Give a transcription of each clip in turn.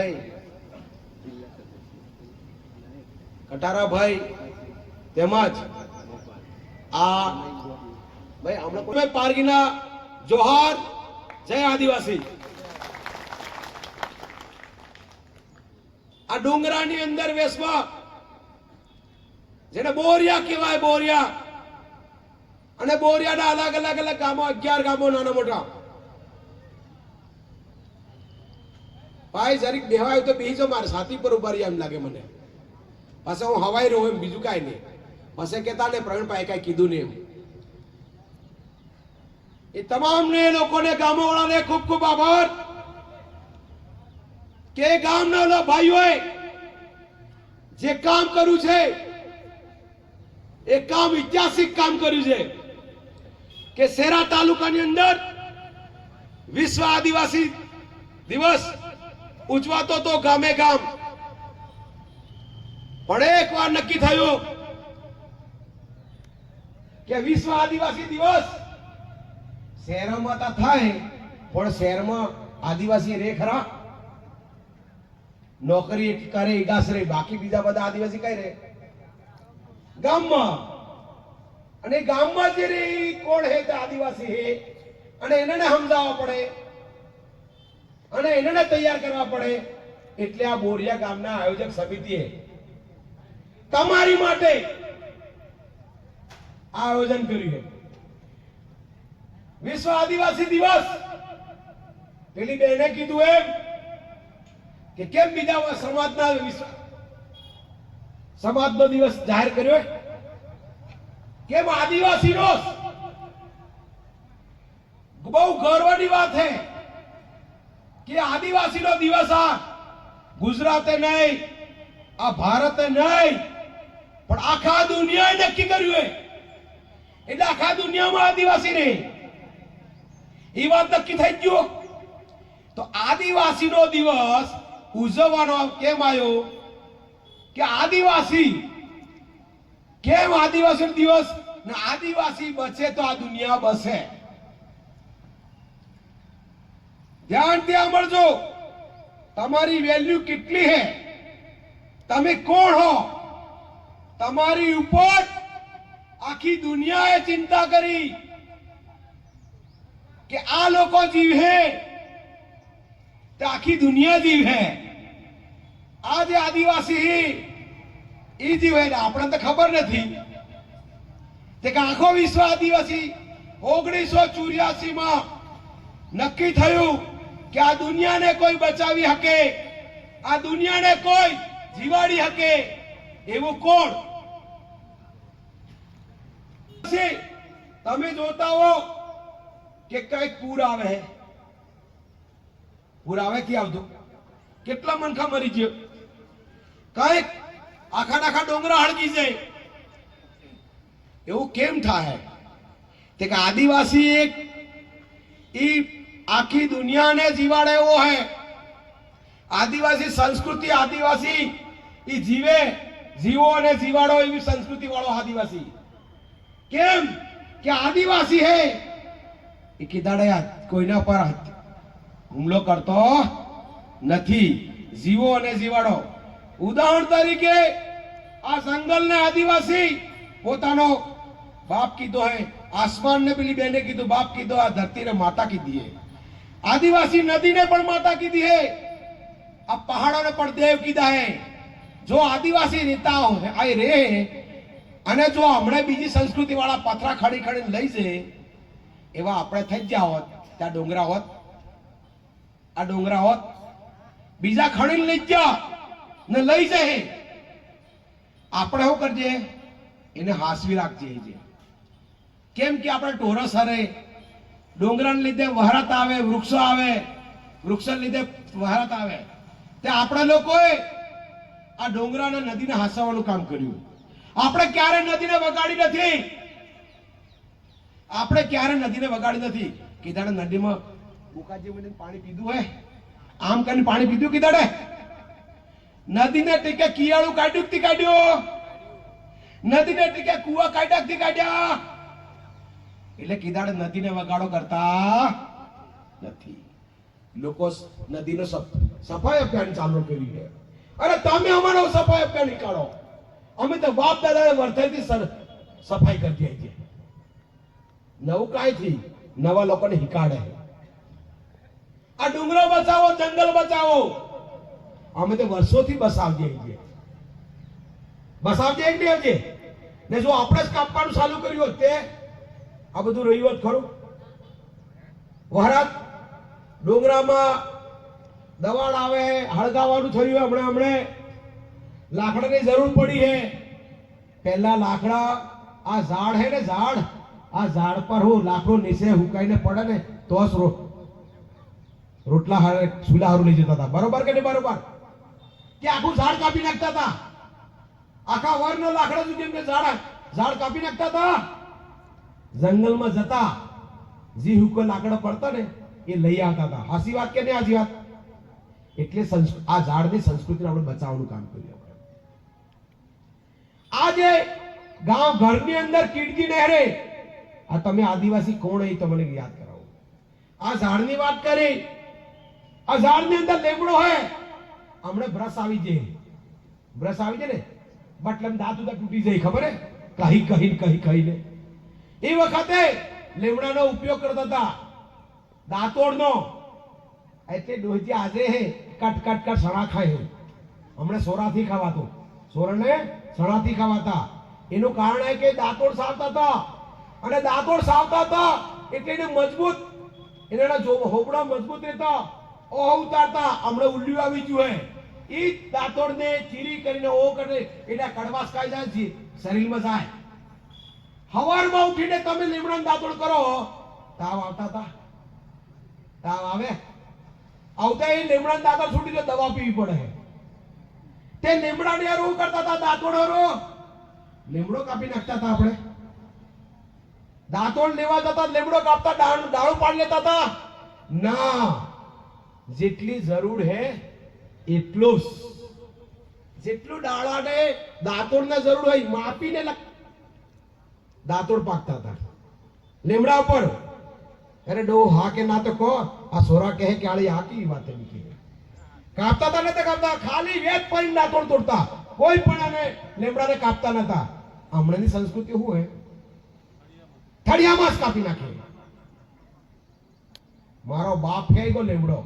ભાઈ. કટારાભાઈ તેમજ આ ભાઈ હમણાં પારગીના જોહાર, જય આદિવાસી. આ ડુંગરાની અંદર વેસવા જેને બોરિયા કહેવાય, બોરિયા. અને બોરિયાના અલગ અલગ અલગ ગામો, અગિયાર ગામો, નાના મોટા. ભાઈ, જરીક બેહવાય તો બેહી જાઓ મારે. સાથી પર ઊભા એમ લાગે મને. પાછા હું હવાઈ રહું એમ, બીજું કાંઈ નહીં. પાસે કહેતા ને પ્રવીણભાઈ કાંઈ કીધું નહીં એમ. એ તમામને લોકોને, ગામોવાળાને ખૂબ ખૂબ આભાર. કે ગામના ભાઈઓએ જે કામ કર્યું છે, એ કામ ઐતિહાસિક કામ કર્યું છે કે સેરા તાલુકાની અંદર વિશ્વ આદિવાસી દિવસ ઉજવાતો તો ગામે ગામ. પણ એક વાર નક્કી થયું કે વિશ્વ આદિવાસી દિવસ શહેરોમાં તો થાય, પણ શહેરમાં આદિવાસી રે ખરા. નોકરી કરે ઈગાસરે બાકી બીજા બધા આદિવાસી કઈ રે. ગામમાં. અને ગામમાં જે રે કોણ હે આદિવાસી હે? અને એને સમજાવવા પડે અને એને તૈયાર કરવા પડે. એટલે આ બોરિયા ગામના આયોજક સમિતિએ તમારી માટે આયોજન કર્યું વિશ્વ આદિવાસી દિવસ. પેલી બેને કીધું એમ કે કેમ બીજા સમાજના સમાજનો દિવસ જાહેર કર્યો? કેમ આદિવાસીનો બહુ ગર્વની વાત છે કે આદિવાસીનો દિવસ આ. ગુજરાતે નહીં, આ ભારતે નહીં, પણ આખા દુનિયાએ નક્કી કર્યું એટલે આખા દુનિયામાં આદિવાસી નહીં એ વાત નક્કી થઈ ગયું તો આદિવાસીનો દિવસ ઉજવવાનો કેમ આવ્યો કે આદિવાસી, કેમ આદિવાસી દિવસ? ને આદિવાસી બચે તો આ દુનિયા બસે. ધ્યાનથી સાંભળજો તમારી વેલ્યુ કેટલી હે? તમે કોણ હો? તમારી ઉપર આખી દુનિયાએ ચિંતા કરી કે આ લોકો જીવે. તે આખી દુનિયા જીવે. આ જે આદિવાસી એ જીવે આપણે તો ખબર નથી. તે કે આખો વિશ્વ આદિવાસી, ઓગણીસો ચોર્યાસી માં નક્કી થયું કે આ દુનિયાને કોઈ બચાવી શકે આ દુનિયાને કોઈ જીવાડી શકે એવું કોણ? તમે જોતા હો કે કંઈક પૂર આવે પૂર આવે કે આવતો? કેટલા મનખા મરી ગયો? કંઈક આખા આખા ડોંગરા હળગી જાય. એવું કેમ થાય? તે કે આદિવાસી એક ઈ આખી દુનિયાને જીવાડે એવો હે. આદિવાસી સંસ્કૃતિ આદિવાસી એ જીવે, જીવો અને જીવાડો એવી સંસ્કૃતિ વાળો આદિવાસી. કેમ કે આદિવાસી હે? એ કીધાડે કોઈના પર હુમલો કરતો નથી. જીવો અને જીવાડો. ઉદાહરણ તરીકે, આ જંગલને આદિવાસી પોતાનો બાપ કીધો હે. આસમાન ને પેલી બેને કીધું, બાપ કીધો, આ ધરતીને માતા કીધી હે. આદિવાસી નદીને પણ માતા કીધી હે. આ પણ દેવ કીધા હે. જો આદિવાસી રહેતા આય આ રે અને જો હમણાં બીજી સંસ્કૃતિ વાળા પથરા ખડી ખડીને લઈ જાય એવા આપણે થઈ ગયા હોત, ત્યાં ડોંગરા હોત, આ ડોંગરા હોત, બીજા ખડીને લઈ ગયા ને લઈ જાય આપણે શું કરજે? એને હાસવી રાખજે કેમ કે આપણે ટોરસ હરે ડોંગરાને લીધે વહરત આવે, વૃક્ષો આવે, વૃક્ષને લીધે વહરત આવે. તે આપણા લોકોએ આ ડોંગરા અને નદીને હાંસવાનું કામ કર્યું. આપણે ક્યારે નદીને વગાડી નથી? આપણે ક્યારે નદીને વગાડી નથી? કીધાડે નદીમાં બુકાજી મને પાણી પીધું હોય આમ કરીને પાણી પીધું કીધાડે? નદીને ટીકે કિયાળું કાઢ્યું કાઢ્યું? નદીને ટીકે કુવા કાઢ્યા કાઢ્યા? એટલે કીધાડે નદીને વગાડો કરતા નથી. લોકો નદીનો સફાઈ અભિયાન ચાલુ કર્યું છે અરે તમે અમારો સફાઈ અભિયાન નીકાળો. અમે તો બાપ દાદા વર્તનથી સર, સફાઈ કરતી છીએ. નવું કાંઈથી નવા લોકોને હિકાડે આ ડુંગરો બચાવો, જંગલ બચાવો. અમે તો વર્ષોથી બસાવજે છીએ. બસાવજે એક દેવજે ને જો આપણે જ કાપવાનું ચાલુ કર્યું તે આ બધું રહ્યું ખરું? વહરાત, ડુંગરામાં દવાડ આવે હળગાવાનું થયું હમણાં હમણે. લાકડાની જરૂર પડી હે. પહેલા લાકડા આ ઝાડ હે ને ઝાડ? આ ઝાડ પર હું લાકડો નીચે હુકાઈને પડે ને તો જ રોટલા હારે ચૂલા હારું લઈ જતા હતા. બરોબર કે નહીં બરોબર? કે આખું ઝાડ કાપી નાખતા હતા? આખા વરનો લાકડા સુધી એમને ઝાડ ઝાડ કાપી નાખતા હતા? જંગલમાં જતા જી હુકો લાકડા પડતા ને, એ લઈ આવતા હતા. હાસી વાત કે નહીં હાજી વાત? એટલે આ ઝાડની સંસ્કૃતિને આપણે બચાવવાનું કામ કર્યું આજે ગામ ઘરની અંદર કીડકી નહેરે. આ તમે આદિવાસી કોણ એ તમને યાદ કરાવો. આ ઝાડની વાત કરી. આ ઝાડની અંદર લેમડો હોય હમણાં બ્રશ આવી જાય. બ્રશ આવી જાય ને? બટલમ દાંત ઉદા તૂટી જાય, ખબર હે? કહી કહી કહી કહીને એ વખતે લેવડાનો ઉપયોગ કરતા હતા. દાંતોડનો. એટલે ડોહજી આજે હે, કટ કટ કટ સણા ખાય હમણાં સોરાથી ખાવાતો. સોરને સણાથી ખાવાતા. એનું કારણ એ કે દાંતોડ સાવતા હતા. અને દાંતોડ સાવતા હતા એટલે એને મજબૂત, એના જો હોબડા મજબૂત રહેતા. ઓહ, ઉતારતા. હમણાં ઉલ્લ્યું આવી ગયું હે. એ દાંતોડને ચીરી કરીને ઓ કરીને એના કડવાશ ખાઈ જાય છે. શરીરમાં જાય. હવારમાં ઉઠીને તમે લીમડાનું દાંતોડ કરો. તાવ આવતા હતા. તાવ આવે. આવતા એ લીમડાનું દાંતોડ છૂટી તો દવા પીવી પડે. તે લીમડાને યાર હું કરતા હતા દાંતોડો રો લીમડો કાપી નાખતા હતા આપણે. દાંતણ લેવા જતા લીમડો કાપતા ડાળું પાડી લેતા હતા. ના, જેટલી જરૂર હે એટલું જેટલું ડાળાને દાંતોડને જરૂર હોય, માપીને લખ- દાંતોડ પાકતા હતા. લીમડા ઉપર. અરે ડો હા કે ના તો કહો આ સોરા કહે કે આળી હા વાત એમ કે કાપતા હતા નતા કાપતા, ખાલી વેત પડીને દાંતોડ તોડતા. કોઈ પણ આને લીમડાને કાપતા નતા. હમણાંની સંસ્કૃતિ શું હે? થળિયામાં જ કાપી નાખે. મારો બાપ કહે ગયો લીમડો?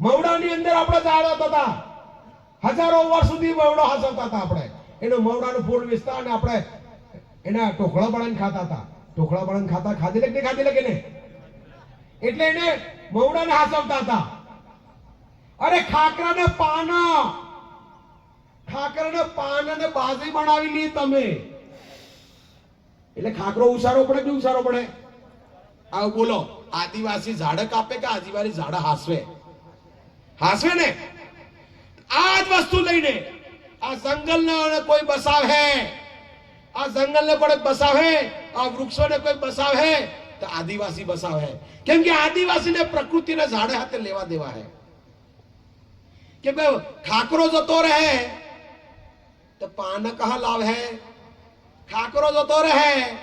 મવડાની અંદર આપણે ઝાડ હતા. હજારો વર્ષ સુધી મવડો હાસવતા હતા આપણે. એનો મવડાનું ફૂલ વિસ્તાર અને આપણે એના ટોકળા બળન ખાતા હતા. ટોકળા બળન ખાતા ખાધેલે કે ખાધેલે કે નહીં? એટલે એને મવડાને હાસવતા હતા. અરે ખાકરાને પાન ખાકરાને પાન અને બાજી બનાવી લી તમે. એટલે ખાકરો ઉસારો પડે કે ઉસારો પડે? આવું બોલો, આદિવાસી ઝાડ કાપે કે આદિવાસી ઝાડ હાસવે? હાસવે ને? આ જ વસ્તુ લઈને આ જંગલને કોઈ બસાવે. આ જંગલને પણ બસાવે આ વૃક્ષોને કોઈ બસાવે તો આદિવાસી બસાવે કેમ કે આદિવાસીને પ્રકૃતિને ઝાડે હાથે લેવા દેવા હે. કે ભાઈ, ખાકરો જતો રહે, તો પાન કહા લાવ હે. ખાકરો જતો રહે,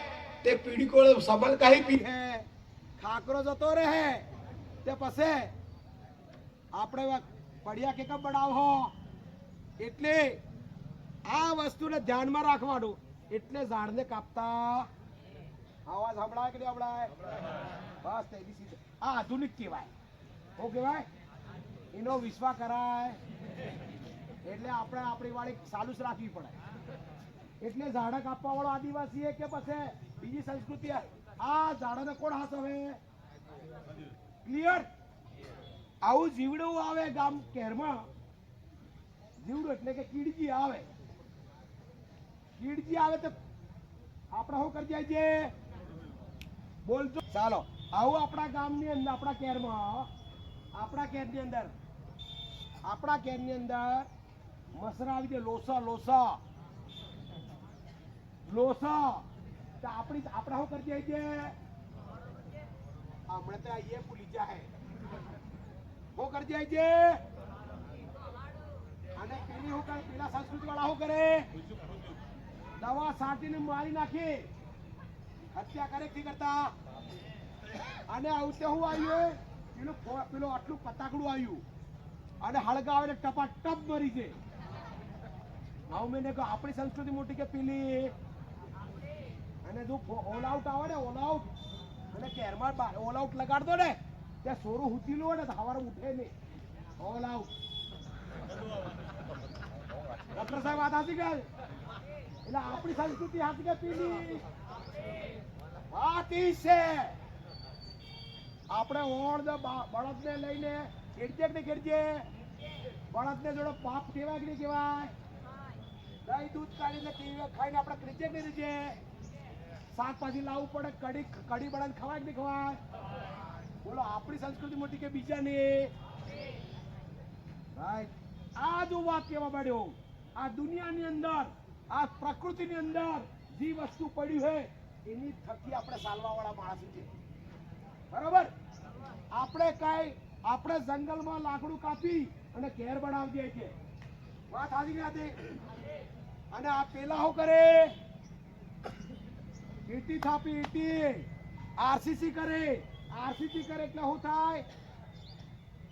તે પીડીકો સબલ કહી પી હે. ખાકરો જતો રહે, તે પછે આપણે પડ્યા કે કબ બડાવો એટલે આ વસ્તુને ધ્યાનમાં રાખવાનું. એટલે ઝાડને કાપતા. અવાજ સંભળાય કે નહીં સંભળાય? બસ સીધે. આ આધુનિક કહેવાય. શું કહેવાય? એનો વિશ્વાસ કરાય. એટલે આપણે આપણી વાળી જ રાખવી પડે. એટલે ઝાડા કાપવા વાળો આદિવાસી કે પછી બીજી સંસ્કૃતિ આ ઝાડાને કોણ હાસવે? ક્લિયર આવું જીવડું આવે ગામ કેરમાં. જીવડું એટલે કે કીડજી આવે. કીડજી આવે તો આપણે શું કરી જાય છે? બોલજો. ચાલો, આવું આપણા ગામની અંદર, આપણા કેરમાં, આપણા કેરની અંદર, આપણા કેરની અંદર મસરા આવી જાય લોસા લોસા. લોસા. તો આપણી, આપણે શું કરી જાય છે? હમણાં તો એ ભૂલી જાય શું કરી જાય છે? અને પેલી શું કરે? પેલા સંસ્કૃતિ વાળા શું કરે? દવા છાંટીને મારી નાખી. હત્યા કરે કે કરતા? અને આવતે હું આવ્યું? પેલું આટલું પતાકડું આવ્યું. અને હળગાવે ટપા ટપ મરી છે. આપણી સંસ્કૃતિ મોટી કે પેલી? અને જો ઓલ આઉટ આવે ને ઓલ આઉટ અને કેરમાં ઓલ આઉટ લગાડતો ને ત્યાં સોરું હુતી લો ને સવારે ઉઠે નહીં. ઓલ આઉટ ડોક્ટર સાહેબ, વાત હતી કે? એટલે આપણી સંસ્કૃતિ હાથી પેલી હાથી છે. આપણે ઓણ દ બળદને લઈને ખેડજે કે ખેડજે? બળદને જોડે પાપ કેવા કે કહેવાય દહીં દૂધ કાઢીને પીવે ખાઈને આપણે ખેડજે કે ખેડજે શાકભાજી લાવવું પડે, કઢી કઢી બળદ ખવાય કે ખવાય? બોલો, આપણી સંસ્કૃતિ મોટી કે બીજાની? રાઈટ. આ જો વાત કહેવા માંડ્યો. આ દુનિયાની અંદર આ પ્રકૃતિની અંદર જે વસ્તુ પડ્યું છે એની થકી આપણે સાલવા વાળા માણસ છે બરોબર? આપણે કઈ, આપણે જંગલમાં લાકડું કાપી અને ઘેર બનાવી દે છે વાત આવી નથી અને આ પેલા શું કરે? ઈટી થાપી, ઈટી. આરસીસી કરે. આરસીસી કરે એટલે શું થાય?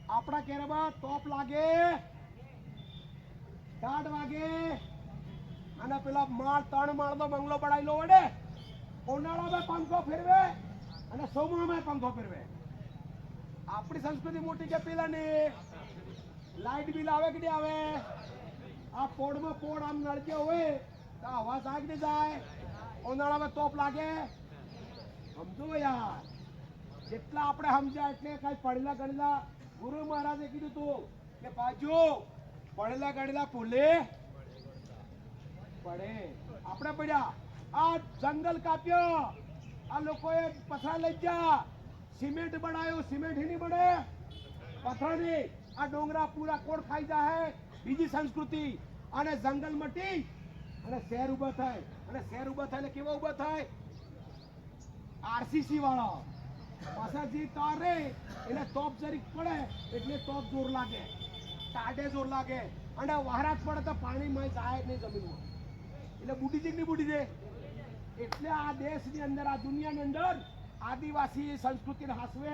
આપણા કેરમાં ટોપ લાગે. દાઢ વાગે. અને પેલા માળ, ત્રણ માળનો બંગલો બનાવેલો વડે ઉનાળામાં પંખો ફેરવે અને સોમામાં પંખો ફેરવે. આપણી સંસ્કૃતિ મોટી છે પેલા ને લાઈટ બિલ આવે કે નહીં આવે? આ પોડમાં પોડ આમ નળકે હોય તો હવા સાગ ને જાય? ઉનાળામાં તોપ લાગે? સમજો યાર. જેટલા આપણે સમજ્યા એટલે કઈ પડેલા ગણેલા ગુરુ મહારાજે કીધું તું કે બાજુ પડેલા ગણેલા પુલે પડે. આપણે પડ્યા. આ જંગલ કાપ્યો. આ લોકોએ પથરા લઈ ગયા. સિમેન્ટ બનાવ્યો. સિમેન્ટ નહીં બને પથરાની આ ડોંગરા પૂરા કોડ ખાઈ જાય બીજી સંસ્કૃતિ. અને જંગલ મટી અને શહેર ઊભા થાય. અને શહેર ઊભા થાય એટલે કેવા ઊભા થાય? આરસીસી વાળા. પાછા જે તારે એટલે તોપ જરીક પડે એટલે તોપ જોર લાગે. ટાઢે જોર લાગે. અને વહરાત પડે તો પાણીમાં જાય નહીં જમીનમાં. એટલે બુટી છે કે નહીં બુટી છે. એટલે આ દેશની અંદર, આ દુનિયાની અંદર આદિવાસી સંસ્કૃતિને હાસવે,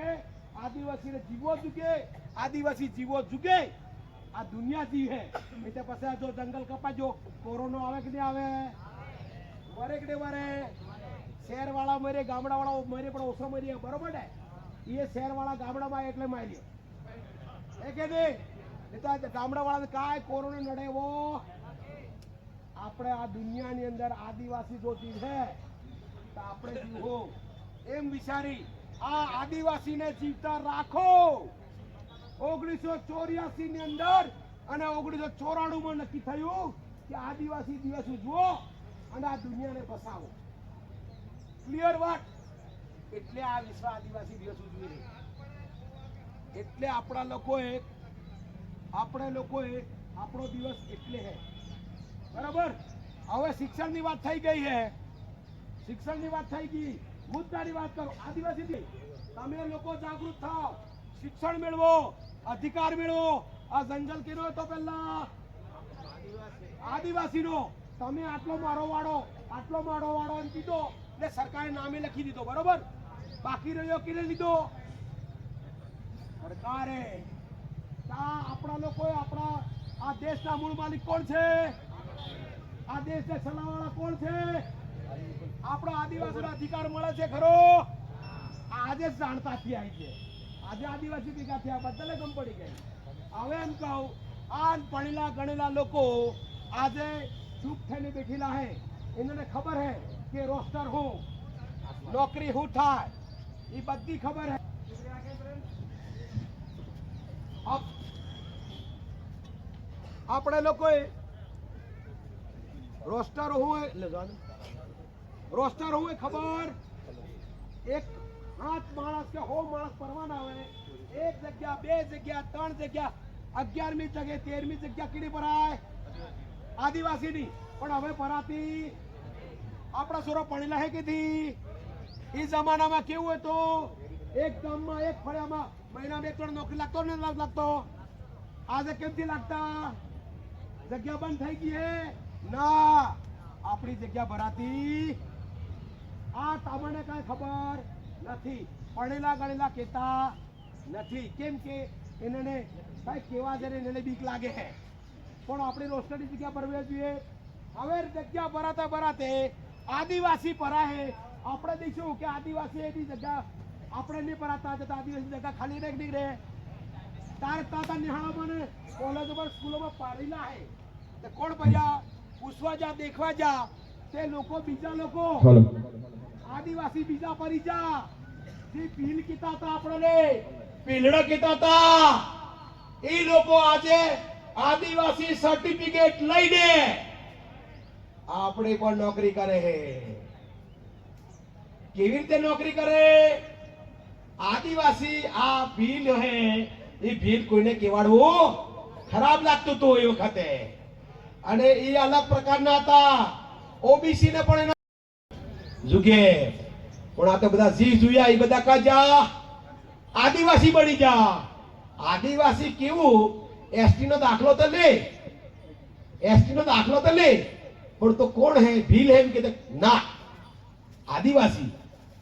આદિવાસીને જીવો જુગે, આદિવાસી જીવો જુગે. આ દુનિયા જીવે એટલે પછી જો જંગલ કપાજો કોરોનો આવે કે નહીં આવે? મરે કે નહીં મરે? શહેર વાળા મરે ગામડા વાળા મરે, પણ ઓછો મરી બરોબર ને? એ શહેર વાળા ગામડામાં એટલે મારી એ કે નહીં? નહીં તો આ ગામડા વાળાને કાંઈ કોરોનો નડે એવો આપણે આ દુનિયાની અંદર આદિવાસી જોતી છે, તો આપણે જીવો. એમ વિચારી, આ આદિવાસીને જીવતા રાખો. ઓગણીસો ચોર્યાસી ની અંદર અને ઓગણીસો ચોરાણું માં નક્કી થયું કે આદિવાસી દિવસ ઉજવો અને આ દુનિયાને બસાવો. ક્લિયર વાત? એટલે આ વિશ્વ આદિવાસી દિવસ ઉજવી એટલે આપણા લોકોએ આપણે લોકોએ આપણો દિવસ એટલે હે. બરાબર? હવે શિક્ષણની વાત થઈ ગઈ છે શિક્ષણની વાત થઈ ગઈ. મુદ્દાની વાત કરો. આદિવાસી તમે લોકો જાગૃત થાઓ. શિક્ષણ મેળવો, અધિકાર મેળવો. આ જંગલ કેનો હતો પહેલા? આદિવાસીનો. તમે આટલો મારો વાળો આટલો મારો વાળો એમ કીધો એટલે સરકારે નામે લખી દીધો, બરોબર? બાકી રહ્યો કે લીધો? સરકારે. આપણા લોકોએ આપણા, આ દેશના મૂળ માલિક કોણ છે? આ દેશને ચલાવવાળા કોણ છે? આપણો આદિવાસીનો અધિકાર મળે છે ખરો? આજે જાણતા થયા છે. આજે આદિવાસી ભેગા થયા બદલે ગમ પડી ગઈ. હવે એમ કહું આ ભણેલા ગણેલા લોકો આજે ચૂપ થઈને બેઠેલા હે. એને ખબર હે કે રોસ્ટર હું નોકરી હું થાય. એ બધી ખબર હે. આપ- આપણે લોકોએ રોસ્ટર હોય રોસ્ટર હોય ખબર? એક આઠ માણસ કે હો માણસ પરવાના આવે એક જગ્યા બે જગ્યા ત્રણ જગ્યા અગિયારમી જગ્યાએ તેરમી જગ્યા કીડી ભરાય. આદિવાસીની. પણ હવે ભરાતી. આપણા સોરો ભણેલા હે કીધી એ જમાનામાં કેવું હતું એક ગામમાં એક ફળિયામાં મહિનામાં એક ત્રણ નોકરી લાગતો ને લાગ- લાગતો? આજે કેમથી લાગતા? જગ્યા બંધ થઈ ગઈ હે. ના, આપણી જગ્યા ભરાતી. આ તમને કઈ ખબર નથી. પડેલા ગણેલા કહેતા નથી. કેમ કે એને કાંઈ કેવા છે બીક લાગે પણ આપણે રોસ્ટરની જગ્યા ભરવી જોઈએ. હવે જગ્યા ભરાતા ભરાતે આદિવાસી પરાહે આપણે દઈશું કે આદિવાસી એની જગ્યા આપણે નહીં ભરાતા. જતા આદિવાસી જગ્યા ખાલી રહે કે નહીં રહે તારે તાતા નિહાળા મને પર સ્કૂલોમાં પાડેલા હે કોણ ભર્યા? પૂછવા જા દેખવા જા. તે લોકો બીજા લોકો. આદિવાસી બીજા પરી જા. જે પીલ કીતા હતા આપણને. પીલડ કીતા હતા એ લોકો આજે આદિવાસી સર્ટિફિકેટ લઈને આપણે પણ નોકરી કરે હે. કેવી રીતે નોકરી કરે? આદિવાસી આ ભીલ હે. એ ભીલ કોઈને કેવાડવું ખરાબ લાગતું હતું એ વખતે. અને એ અલગ પ્રકારના હતા. ઓબીસી ને પણ જુગે. પણ આ તો બધા જી જોયા, એ બધા કા જા? આદિવાસી બની જા. આદિવાસી કેવું? એસટી નો દાખલો તો લે. એસટી નો દાખલો તો લે. પણ તો કોણ હે? ભીલ હે એમ કે ના. આદિવાસી.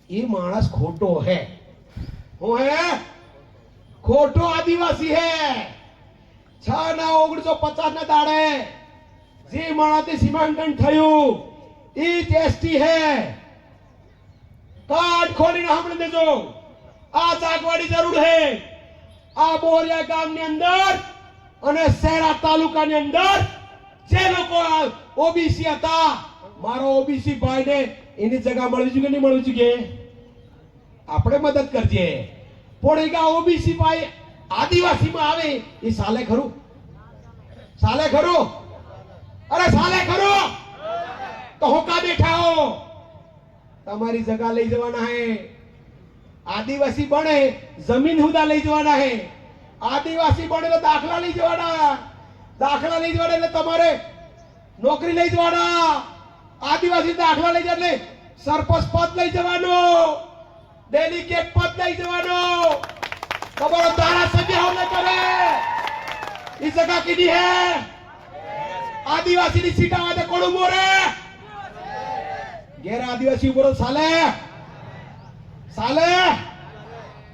એ માણસ ખોટો હે. હું હે? ખોટો આદિવાસી હે. છ ના ઓગણીસો પચાસ ના દાડે જે માણસથી સીમાંકન થયું જ એસટી હે. કાર્ડ ખોલીને સાંભળી દેજો. આ ચાકવાડી જરૂર હે આ બોરિયા ગામની અંદર અને શહેરા તાલુકાની અંદર જે લોકો ઓબીસી હતા, મારો ઓબીસી ભાઈને એની જગા મળવી જોઈએ નહીં મળવી જોઈએ આપણે મદદ કરજે. એક ઓબીસી ભાઈ આદિવાસીમાં આવે, એ સાલે ખરું? સાલે ખરું? અરે સાલે ખરો! તો હોકા બેઠા હો તમારી જગા લઈ જવાના હે. આદિવાસી બને, જમીન હુદા લઈ જવાના હે. આદિવાસી બને દાખલા લઈ જવાના. દાખલા લઈ જવાના એટલે તમારે નોકરી લઈ જવાના. આદિવાસી દાખલા લઈ જવા સરપંચ પદ લઈ જવાનો. ડેલિગેટ પદ લઈ જવાનો. તમારો ધારાસભ્ય હમને કરે. એ જગા કીધી હે. આદિવાસી ની સીટ તો કોણ ઊભો રે ઘેર આદિવાસી ઊભો સાલે. સાલે.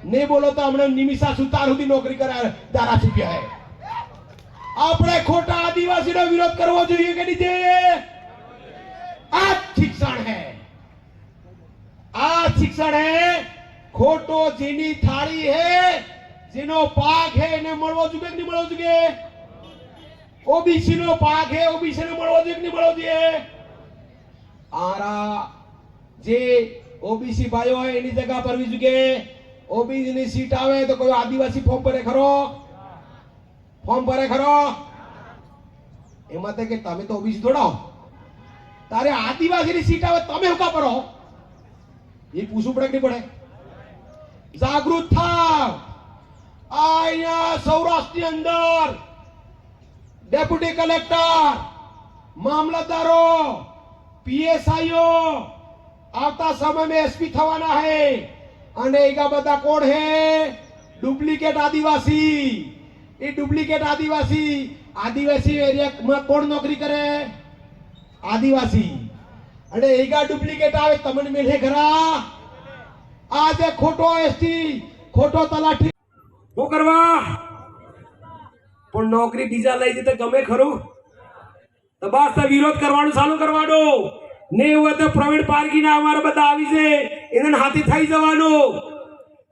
ને બોલો તો હમણાં નિમિષા સુતાર સુધી નોકરી કરે ધારાસભ્ય આપણે ખોટા આદિવાસીનો વિરોધ કરવો જોઈએ કે નહીં જોઈએ આ શિક્ષણ હે. આ શિક્ષણ હે. ખોટો જેની થાળી હે, જેનો પાક હે, એને મળવો જોઈએ કે નહીં મળવો જોઈએ? ઓબીસી નો પાક હે, ઓબીસી ને મળવો જોઈએ કે નહીં મળવો જોઈએ આરા જે ઓબીસી ભાઈઓ હોય એની જગ્યા ભરવી જોઈએ ઓબીસી ની સીટ આવે તો કોઈ આદિવાસી ફોર્મ ભરે ખરો? ફોર્મ ભરે ખરો? એમાં તો કે તમે તો ઓબીસી દોડાવો તારે આદિવાસી ની સીટ આવે તમે હુકા ભરો એ પૂછવું પડે કે નહીં પડે? જાગૃત થાવ. આ અહીંયા સૌરાષ્ટ્રની અંદર ડેપ્યુટી કલેક્ટર મામલતદારો પીએસઆઈઓ આવતા સમય મેં એસપી થવાના હે અને એગા બધા કોણ હે ડુપ્લિકેટ આદિવાસી એ ડુપ્લિકેટ આદિવાસી આદિવાસી એરિયામાં કોણ નોકરી કરે આદિવાસી અને એગા ડુપ્લિકેટ આવે તમને મેળે ખરા આજે ખોટો એસટી ખોટો તલાટી શું કરવા પણ નોકરી બીજા લઈ જતા ગમે ખરું? તો બસ તો વિરોધ કરવાનું ચાલુ કરવાનું ને હોય તો પ્રવીણ પારગીના અમારા બધા આવી છે. એને હાથે થઈ જવાનું.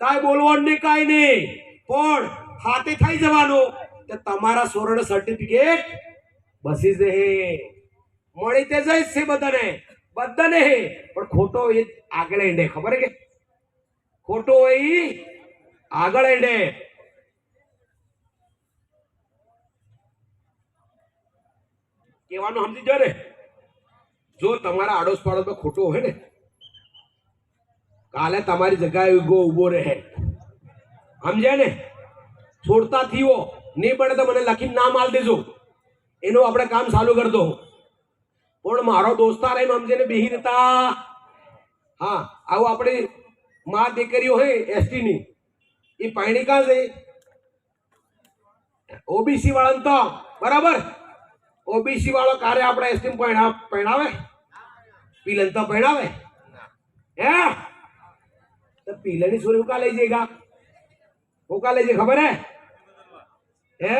કાંઈ બોલવાનું નહીં, કાંઈ નહીં. પણ હાથે થઈ જવાનું. કે તમારા સોરણ સર્ટિફિકેટ બસી જશે મળી તે જઈશ છે બધાને. બધાને હે. પણ ખોટો એ આગળ એંડે, ખબર કે? ખોટો એ આગળ એંડે. કહેવાનું સમજી જો ને. જો તમારા આડોશ પાડોશમાં ખોટો હોય ને, કાલે તમારી જગ્યાએ ઉગો ઊભો રહે. સમજે ને? છોડતા થયો, નહીં પડે તો મને લખીને નામ આલ દેજો. એનું આપણે કામ ચાલુ કરી પણ મારો દોસ્તાર એમ સમજે ને બેહી રહેતા હા, આવું આપણી મા દીકરીઓ હોય એસટીની. એ પાણી કાં છે? ઓબીસી વાળા તો, બરાબર? ઓબીસી વાળો કારે આપણે એસટી પહેણા પહેણાવે? પીલન તો પહેણાવે? હે? તો પીલની છોરી ઉકા લઈ જઈગા. ઉકા લઈ જઈ ખબર હે? હે?